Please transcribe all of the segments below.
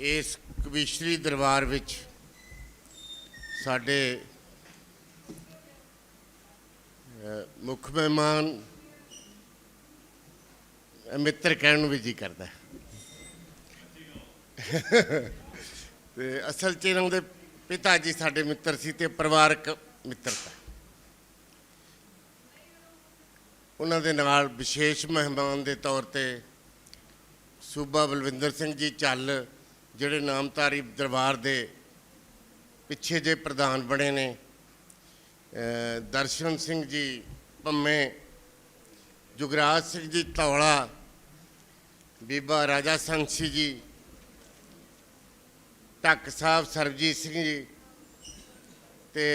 ਇਸ ਕਵੀਸ਼ਰੀ ਦਰਬਾਰ ਵਿੱਚ ਸਾਡੇ ਮੁੱਖ ਮਹਿਮਾਨ ਮਿੱਤਰ ਕਹਿਣ ਨੂੰ ਵੀ ਜੀ ਕਰਦਾ ਹੈ। ਤੇ ਅਸਲ ਚ ਇਹਨਾਂ ਦੇ ਪਿਤਾ ਜੀ ਸਾਡੇ ਮਿੱਤਰ ਸੀ ਤੇ ਪਰਿਵਾਰਕ ਮਿੱਤਰਤਾ ਉਹਨਾਂ ਦੇ ਨਾਲ ਵਿਸ਼ੇਸ਼ ਮਹਿਮਾਨ ਦੇ ਤੌਰ ਤੇ ਸੂਬਾ ਬਲਵਿੰਦਰ ਸਿੰਘ ਜੀ ਚੱਲ ਜਿਹੜੇ ਨਾਮਧਾਰੀ ਦਰਬਾਰ ਦੇ ਪਿੱਛੇ ਜੇ ਪ੍ਰਧਾਨ ਬਣੇ ਨੇ ਦਰਸ਼ਨ ਸਿੰਘ ਜੀ ਪੰਮੇ, ਜੁਗਰਾਜ ਸਿੰਘ ਜੀ ਧੌਲਾ, ਬੀਬਾ ਰਾਜਾ ਸੰਸੀ ਜੀ, ਢੱਕ ਸਾਹਿਬ ਸਰਬਜੀਤ ਸਿੰਘ ਜੀ ਤੇ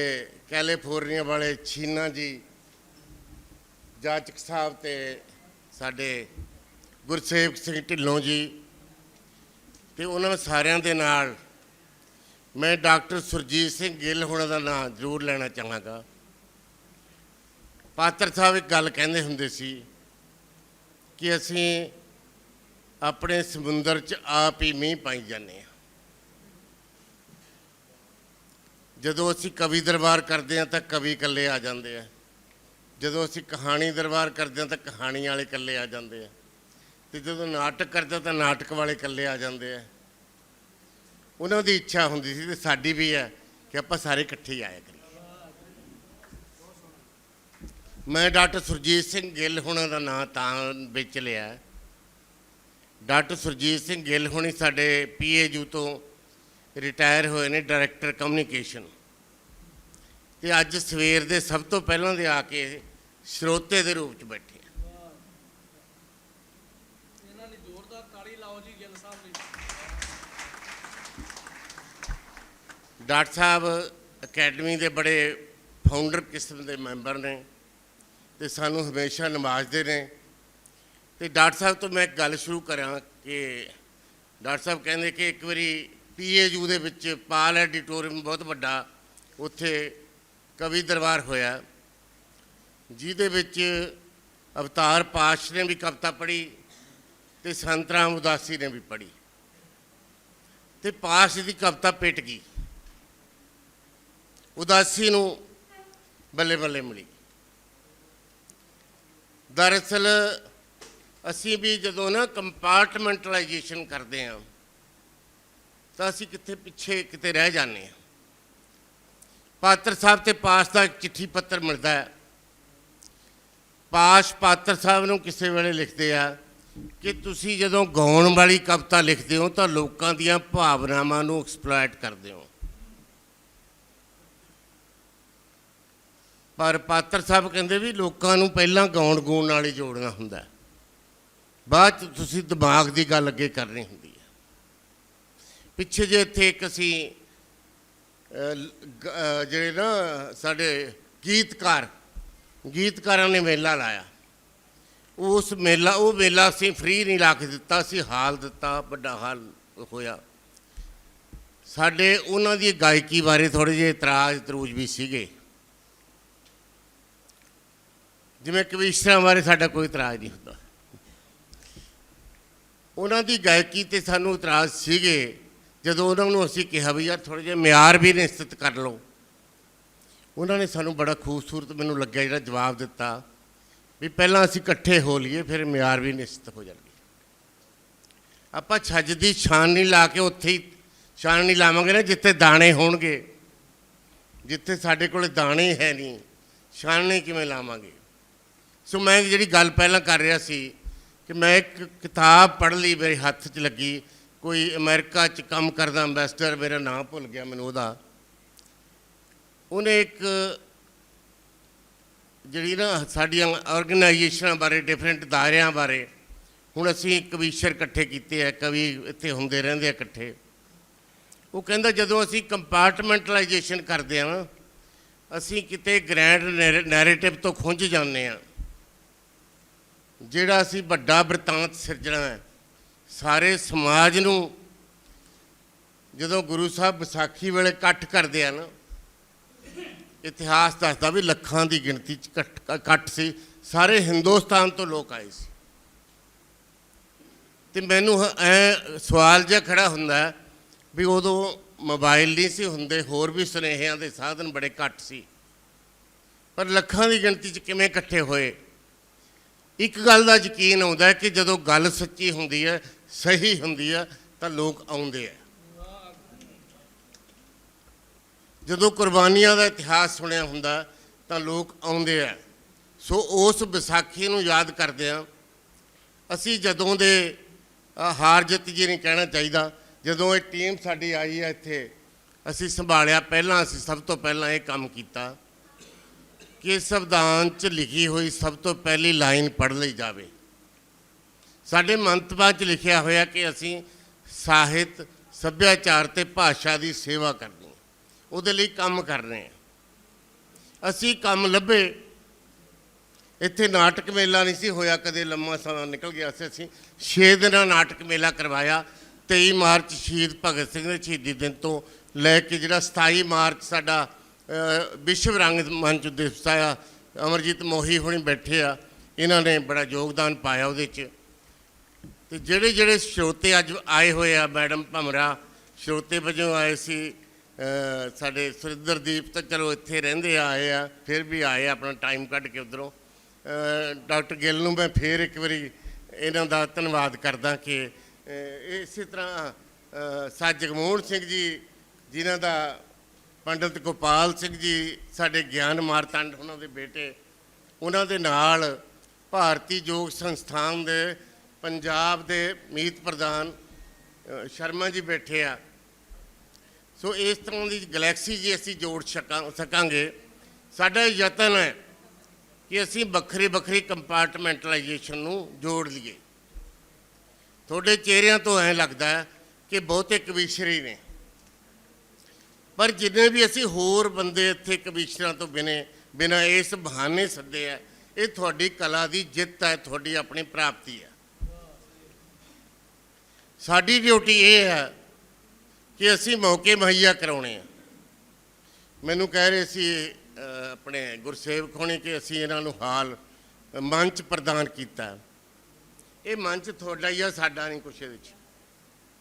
ਕੈਲੀਫੋਰਨੀਆ ਵਾਲੇ ਛੀਨਾ ਜੀ, ਜਾਚਕ ਸਾਹਿਬ ਤੇ ਸਾਡੇ ਗੁਰਸੇਵਕ ਸਿੰਘ ਢਿੱਲੋਂ ਜੀ ਤੇ ਉਹਨਾਂ ਸਾਰਿਆਂ ਦੇ ਨਾਲ ਮੈਂ ਡਾਕਟਰ ਸੁਰਜੀਤ ਸਿੰਘ ਗਿੱਲ ਹੋਣਾ ਦਾ ਨਾਮ ਜ਼ਰੂਰ ਲੈਣਾ ਚਾਹਾਂਗਾ। ਪਾਤਰ ਸਾਹਿਬ ਇੱਕ ਗੱਲ ਕਹਿੰਦੇ ਹੁੰਦੇ ਸੀ ਕਿ ਅਸੀਂ ਆਪਣੇ ਸਮੁੰਦਰ 'ਚ ਆਪ ਹੀ ਮੀਂਹ ਪਾਈ ਜਾਂਦੇ ਹਾਂ। ਜਦੋਂ ਅਸੀਂ ਕਵੀ ਦਰਬਾਰ ਕਰਦੇ ਹਾਂ ਤਾਂ ਕਵੀ ਇਕੱਲੇ ਆ ਜਾਂਦੇ ਆ। ਜਦੋਂ ਅਸੀਂ ਕਹਾਣੀ ਦਰਬਾਰ ਕਰਦੇ ਹਾਂ ਤਾਂ ਕਹਾਣੀ ਵਾਲੇ ਇਕੱਲੇ ਆ ਜਾਂਦੇ ਆ। ਤੇ ਜਦੋਂ ਨਾਟਕ ਕਰਦਾ ਤਾਂ ਨਾਟਕ ਵਾਲੇ ਇਕੱਲੇ ਆ ਜਾਂਦੇ ਆ। ਉਹਨਾਂ ਦੀ ਇੱਛਾ ਹੁੰਦੀ ਸੀ ਤੇ ਸਾਡੀ ਵੀ ਹੈ ਕਿ ਆਪਾਂ ਸਾਰੇ ਇਕੱਠੇ ਹੀ ਆਇਆ ਕਰੀਏ। ਮੈਂ ਡਾਕਟਰ ਸੁਰਜੀਤ ਸਿੰਘ ਗਿੱਲ ਹੁਣਾਂ ਦਾ ਨਾਂ ਤਾਂ ਵਿੱਚ ਲਿਆ। ਡਾਕਟਰ ਸੁਰਜੀਤ ਸਿੰਘ ਗਿੱਲ ਹੁਣੀ ਸਾਡੇ ਪੀਏਯੂ ਤੋਂ ਰਿਟਾਇਰ ਹੋਏ ਨੇ ਡਾਇਰੈਕਟਰ ਕਮਿਊਨੀਕੇਸ਼ਨ। ਤੇ ਅੱਜ ਸਵੇਰ ਦੇ ਸਭ ਤੋਂ ਪਹਿਲਾਂ ਦੇ ਆ ਕੇ ਸਰੋਤੇ ਦੇ ਰੂਪ ਚ ਬੈਠੇ ਆ। ਇਹਨਾਂ ਨੇ ਜ਼ੋਰਦਾਰ ਤਾੜੀ ਲਾਓ ਜੀ ਗਿੱਲ ਸਾਹਿਬ ਲਈ ਡਾਕਟਰ ਸਾਹਿਬ ਅਕੈਡਮੀ ਦੇ ਬੜੇ ਫਾਊਂਡਰ ਕਿਸਮ ਦੇ ਮੈਂਬਰ ਨੇ ਤੇ ਸਾਨੂੰ ਹਮੇਸ਼ਾ ਨਮਾਜ਼ਦੇ ਨੇ। ਤੇ ਡਾਕਟਰ ਸਾਹਿਬ ਤੋਂ ਮੈਂ ਇੱਕ ਗੱਲ ਸ਼ੁਰੂ ਕਰਾਂ ਕਿ ਡਾਕਟਰ ਸਾਹਿਬ ਕਹਿੰਦੇ ਕਿ ਇੱਕ ਵਾਰੀ ਪੀਏਯੂ ਦੇ ਵਿੱਚ ਪਾਲ ਐਡੀਟੋਰੀਅਮ ਬਹੁਤ ਵੱਡਾ ਉੱਥੇ ਕਵੀ ਦਰਬਾਰ ਹੋਇਆ, ਜਿਹਦੇ ਵਿੱਚ ਅਵਤਾਰ ਪਾਸ਼ ਨੇ ਵੀ ਕਵਿਤਾ ਪੜ੍ਹੀ ਤੇ ਸੰਤ ਰਾਮ ਉਦਾਸੀ ਨੇ ਵੀ ਪੜ੍ਹੀ। ਤੇ ਪਾਸ਼ ਦੀ ਕਵਿਤਾ ਪੇਟ ਗਈ। ਉਦਾਸੀ ਨੂੰ ਬੱਲੇ ਬੱਲੇ ਮਿਲੀ। ਦਰਅਸਲ ਅਸੀਂ ਵੀ ਜਦੋਂ ਨਾ ਕੰਪਾਰਟਮੈਂਟਲਾਈਜੇਸ਼ਨ ਕਰਦੇ ਹਾਂ, ਤਾਂ ਅਸੀਂ ਕਿੱਥੇ ਪਿੱਛੇ ਕਿਤੇ ਰਹਿ ਜਾਂਦੇ ਹਾਂ। ਪਾਤਰ ਸਾਹਿਬ ਤੇ ਪਾਸ ਦਾ ਇੱਕ ਚਿੱਠੀ ਪੱਤਰ ਮਿਲਦਾ ਹੈ। ਪਾਸ਼ ਪਾਤਰ ਸਾਹਿਬ ਨੂੰ ਕਿਸੇ ਵੇਲੇ ਲਿਖਦੇ ਆ ਕਿ ਤੁਸੀਂ ਜਦੋਂ ਗਾਉਣ ਵਾਲੀ ਕਵਿਤਾ ਲਿਖਦੇ ਹੋ ਤਾਂ ਲੋਕਾਂ ਦੀਆਂ ਭਾਵਨਾਵਾਂ ਨੂੰ ਐਕਸਪਲੋਇਟ ਕਰਦੇ ਹੋ। ਪਰ ਪਾਤਰ ਸਾਹਿਬ ਕਹਿੰਦੇ ਵੀ ਲੋਕਾਂ ਨੂੰ ਪਹਿਲਾਂ ਗਾਉਣ ਗੂਣ ਨਾਲ ਹੀ ਜੋੜਨਾ ਹੁੰਦਾ ਬਾਅਦ ਚ ਤੁਸੀਂ ਦਿਮਾਗ ਦੀ ਗੱਲ ਅੱਗੇ ਕਰਨੀ ਹੁੰਦੀ ਹੈ। ਪਿੱਛੇ ਜੇ ਇੱਥੇ ਇੱਕ ਅਸੀਂ ਜਿਹੜੇ ਨਾ ਸਾਡੇ ਗੀਤਕਾਰ, ਗੀਤਕਾਰਾਂ ਨੇ ਮੇਲਾ ਲਾਇਆ। ਉਸ ਮੇਲਾ, ਉਹ ਮੇਲਾ ਅਸੀਂ ਫ੍ਰੀ ਨਹੀਂ ਲਾ ਕੇ ਦਿੱਤਾ ਸੀ ਹਾਲ ਦਿੱਤਾ, ਵੱਡਾ ਹਾਲ ਹੋਇਆ। ਸਾਡੇ ਉਹਨਾਂ ਦੀ ਗਾਇਕੀ ਬਾਰੇ ਥੋੜੇ ਜਿਹੇ ਇਤਰਾਜ਼ ਤਰੂਜ ਵੀ ਸੀਗੇ। ਜਿਵੇਂ ਕਵੀਸ਼ਰਾਂ ਬਾਰੇ ਸਾਡਾ ਕੋਈ ਇਤਰਾਜ਼ ਨਹੀਂ ਹੁੰਦਾ। ਉਹਨਾਂ ਦੀ ਗਾਇਕੀ ਤੇ ਸਾਨੂੰ ਇਤਰਾਜ਼ ਸੀਗੇ, ਜਦੋਂ ਉਹਨਾਂ ਨੂੰ ਅਸੀਂ ਕਿਹਾ ਵੀ ਯਾਰ ਥੋੜੇ ਜਿਹਾ ਮਿਆਰ ਵੀ ਨਿਸ਼ਚਿਤ ਕਰ ਲਓ। ਉਹਨਾਂ ਨੇ ਸਾਨੂੰ ਬੜਾ ਖੂਬਸੂਰਤ ਮੈਨੂੰ ਲੱਗਿਆ ਜਿਹੜਾ ਜਵਾਬ ਦਿੱਤਾ ਵੀ ਪਹਿਲਾਂ ਅਸੀਂ ਇਕੱਠੇ ਹੋ ਲਈਏ, ਫਿਰ ਮਿਆਰ ਵੀ ਨਿਸ਼ਚਿਤ ਹੋ ਜਾਣਗੇ। ਆਪਾਂ ਛੱਜ ਦੀ ਛਾਨ ਨਹੀਂ ਲਾ ਕੇ ਉੱਥੇ ਹੀ ਛਾਨ ਨਹੀਂ ਲਾਵਾਂਗੇ ਨਾ ਜਿੱਥੇ ਦਾਣੇ ਹੋਣਗੇ। ਜਿੱਥੇ ਸਾਡੇ ਕੋਲ ਦਾਣੇ ਹੈ ਨਹੀਂ ਛਾਨਣੀ ਕਿਵੇਂ ਲਾਵਾਂਗੇ? ਸੋ ਮੈਂ ਜਿਹੜੀ ਗੱਲ ਪਹਿਲਾਂ ਕਰ ਰਿਹਾ ਸੀ ਕਿ ਮੈਂ ਇੱਕ ਕਿਤਾਬ ਪੜ੍ਹ ਲਈ, ਮੇਰੇ ਹੱਥ 'ਚ ਲੱਗੀ, ਕੋਈ ਅਮਰੀਕਾ 'ਚ ਕੰਮ ਕਰਦਾ ਐਮਬੈਸਡਰ ਮੇਰਾ ਨਾਮ ਭੁੱਲ ਗਿਆ ਮੈਨੂੰ ਉਹਦਾ। ਉਹਨੇ ਇੱਕ ਜਿਹੜੀ ਨਾ ਸਾਡੀਆਂ ਆਰਗੇਨਾਈਜੇਸ਼ਨਾਂ ਬਾਰੇ ਡਿਫਰੈਂਟ ਦਾਇਰਿਆਂ ਬਾਰੇ, ਹੁਣ ਅਸੀਂ ਕਵੀਸ਼ਰ ਇਕੱਠੇ ਕੀਤੇ ਆ, ਕਵੀ ਇੱਥੇ ਹੁੰਦੇ ਰਹਿੰਦੇ ਆ ਇਕੱਠੇ। ਉਹ ਕਹਿੰਦਾ, ਜਦੋਂ ਅਸੀਂ ਕੰਪਾਰਟਮੈਂਟਲਾਈਜੇਸ਼ਨ ਕਰਦੇ ਆ ਨਾ, ਅਸੀਂ ਕਿਤੇ ਗ੍ਰੈਂਡ ਨੈਰੇਟਿਵ ਤੋਂ ਖੁੰਝ ਜਾਂਦੇ ਆ। ਜਿਹੜਾ ਅਸੀਂ ਵੱਡਾ ਬ੍ਰਿਤਾਂਤ ਸਿਰਜਣਾ ਹੈ, ਸਾਰੇ ਸਮਾਜ ਨੂੰ ਜਦੋਂ ਗੁਰੂ ਸਾਹਿਬ ਵਿਸਾਖੀ ਵੇਲੇ ਇਕੱਠ ਕਰਦੇ ਆ ਨਾ, ਇਤਿਹਾਸ ਦੱਸਦਾ ਵੀ ਲੱਖਾਂ ਦੀ ਗਿਣਤੀ ਚ ਇਕੱਠ- ਇਕੱਠ ਸੀ। ਸਾਰੇ ਹਿੰਦੁਸਤਾਨ ਤੋਂ ਲੋਕ ਆਏ ਸੀ। ਤੇ ਮੈਨੂੰ ਐ ਸਵਾਲ ਜਿਹਾ ਖੜਾ ਹੁੰਦਾ ਵੀ ਉਦੋਂ ਮੋਬਾਈਲ ਨਹੀਂ ਸੀ ਹੁੰਦੇ, ਹੋਰ ਵੀ ਸੁਨੇਹਿਆਂ ਦੇ ਸਾਧਨ ਬੜੇ ਘੱਟ ਸੀ। ਪਰ ਲੱਖਾਂ ਦੀ ਗਿਣਤੀ 'ਚ ਕਿਵੇਂ ਇਕੱਠੇ ਹੋਏ? ਇੱਕ ਗੱਲ ਦਾ ਯਕੀਨ ਆਉਂਦਾ ਹੈ ਕਿ ਜਦੋਂ ਗੱਲ ਸੱਚੀ ਹੁੰਦੀ ਹੈ, ਸਹੀ ਹੁੰਦੀ ਹੈ, ਤਾਂ ਲੋਕ ਆਉਂਦੇ ਆ। ਜਦੋਂ ਕੁਰਬਾਨੀਆਂ ਦਾ ਇਤਿਹਾਸ ਸੁਣਿਆ ਹੁੰਦਾ, ਤਾਂ ਲੋਕ ਆਉਂਦੇ ਆ। ਸੋ ਉਸ ਵਿਸਾਖੀ ਨੂੰ ਯਾਦ ਕਰਦੇ ਆ ਅਸੀਂ ਜਦੋਂ ਦੇ ਹਾਰ ਜਿੱਤ ਜੀ ਨਹੀਂ ਕਹਿਣਾ ਚਾਹੀਦਾ। ਜਦੋਂ ਇਹ ਟੀਮ ਸਾਡੀ ਆਈ ਹੈ ਇੱਥੇ, ਅਸੀਂ ਸੰਭਾਲਿਆ, ਪਹਿਲਾਂ ਅਸੀਂ ਸਭ ਤੋਂ ਪਹਿਲਾਂ ਇਹ ਕੰਮ ਕੀਤਾ। ਕਿ ਸੰਵਿਧਾਨ 'ਚ ਲਿਖੀ ਹੋਈ ਸਭ ਤੋਂ ਪਹਿਲੀ ਲਾਈਨ ਪੜ੍ਹ ਲਈ ਜਾਵੇ। ਸਾਡੇ ਮੰਤਵਾ 'ਚ ਲਿਖਿਆ ਹੋਇਆ ਕਿ ਅਸੀਂ ਸਾਹਿਤ, ਸੱਭਿਆਚਾਰ ਤੇ ਭਾਸ਼ਾ ਦੀ ਸੇਵਾ ਕਰਨੀ ਉਹਦੇ ਲਈ ਕੰਮ ਕਰ ਰਹੇ ਹਾਂ। ਅਸੀਂ ਕੰਮ ਲੱਭੇ। ਇੱਥੇ ਨਾਟਕ ਮੇਲਾ ਨਹੀਂ ਸੀ ਹੋਇਆ, ਕਦੇ ਲੰਮਾ ਸਮਾਂ ਨਿਕਲ ਗਿਆ ਸੀ। ਅਸੀਂ 6 ਦਿਨਾਂ ਨਾਟਕ ਮੇਲਾ ਕਰਵਾਇਆ। 23 ਮਾਰਚ ਸ਼ਹੀਦ ਭਗਤ ਸਿੰਘ ਦੇ ਸ਼ਹੀਦੀ ਦਿਨ ਤੋਂ ਲੈ ਕੇ ਜਿਹੜਾ 27 ਮਾਰਚ ਸਾਡਾ ਵਿਸ਼ਵ ਰੰਗ ਮੰਚ ਦਿਵਸ ਆ। ਅਮਰਜੀਤ ਮੋਹੀ ਹੁਣੀ ਬੈਠੇ ਆ। ਇਹਨਾਂ ਨੇ ਬੜਾ ਯੋਗਦਾਨ ਪਾਇਆ ਉਹਦੇ 'ਚ। ਤੇ ਜਿਹੜੇ ਜਿਹੜੇ ਸਰੋਤੇ ਅੱਜ ਆਏ ਹੋਏ ਆ ਮੈਡਮ ਭਮਰਾ ਸਰੋਤੇ ਵਜੋਂ ਆਏ ਸੀ ਸਾਡੇ ਸੁਰਿੰਦਰਦੀਪ ਤਾਂ ਚਲੋ ਇੱਥੇ ਰਹਿੰਦੇ ਆਏ ਆ ਫਿਰ ਵੀ ਆਏ ਆਪਣਾ ਟਾਈਮ ਕੱਢ ਕੇ ਉਧਰੋਂ। ਡਾਕਟਰ ਗਿੱਲ ਨੂੰ ਮੈਂ ਫੇਰ ਇੱਕ ਵਾਰੀ ਇਹਨਾਂ ਦਾ ਧੰਨਵਾਦ ਕਰਦਾ ਕਿ ਅ, ਇਸੇ ਤਰ੍ਹਾਂ ਅ, ਸਾ ਜਗਮੋਹਨ ਸਿੰਘ ਜੀ ਜਿਨ੍ਹਾਂ ਦਾ ਪੰਡਿਤ ਗੋਪਾਲ ਸਿੰਘ ਜੀ ਸਾਡੇ ਗਿਆਨ ਮਾਰਤੰਡ ਉਹਨਾਂ ਦੇ ਬੇਟੇ, ਉਹਨਾਂ ਦੇ ਨਾਲ ਭਾਰਤੀ ਯੋਗ ਸੰਸਥਾਨ ਦੇ ਪੰਜਾਬ ਦੇ ਮੀਤ ਪ੍ਰਧਾਨ ਸ਼ਰਮਾ ਜੀ ਬੈਠੇ ਆ। ਸੋ ਇਸ ਤਰ੍ਹਾਂ ਦੀ ਗੈਲੈਕਸੀ ਜੀ ਅਸੀਂ ਜੋੜ ਸਕਾਂ ਸਕਾਂਗੇ। ਸਾਡਾ ਇਹ ਯਤਨ ਹੈ ਕਿ ਅਸੀਂ ਵੱਖਰੇ ਵੱਖਰੇ ਕੰਪਾਰਟਮੈਂਟਲਾਈਜੇਸ਼ਨ ਨੂੰ ਜੋੜ ਲਈਏ। ਤੁਹਾਡੇ ਚਿਹਰਿਆਂ ਤੋਂ ਐਂ ਲੱਗਦਾ ਕਿ ਬਹੁਤੇ ਕਵੀਸ਼ਰੀ ਨੇ। ਪਰ ਜਿੰਨੇ ਵੀ ਅਸੀਂ ਹੋਰ ਬੰਦੇ ਇੱਥੇ ਕਵੀਸ਼ਰਾਂ ਤੋਂ ਬਿਨੇ, ਬਿਨਾ ਇਸ ਬਹਾਨੇ ਸੱਦੇ ਆ, ਇਹ ਤੁਹਾਡੀ ਕਲਾ ਦੀ ਜਿੱਤ ਹੈ, ਤੁਹਾਡੀ ਆਪਣੀ ਪ੍ਰਾਪਤੀ ਹੈ। ਸਾਡੀ ਡਿਊਟੀ ਇਹ ਹੈ ਕਿ ਅਸੀਂ ਮੌਕੇ ਮੁਹੱਈਆ ਕਰਾਉਣੇ ਆ। ਮੈਨੂੰ ਕਹਿ ਰਹੇ ਸੀ ਆਪਣੇ ਗੁਰਸੇਵਕ ਹੋਣੀ ਕਿ ਅਸੀਂ ਇਹਨਾਂ ਨੂੰ ਹਾਲ ਮੰਚ ਪ੍ਰਦਾਨ ਕੀਤਾ। ਇਹ ਮੰਚ ਤੁਹਾਡਾ ਹੀ ਆ, ਸਾਡਾ ਨਹੀਂ ਕੁਛ ਇਹਦੇ ਵਿੱਚ।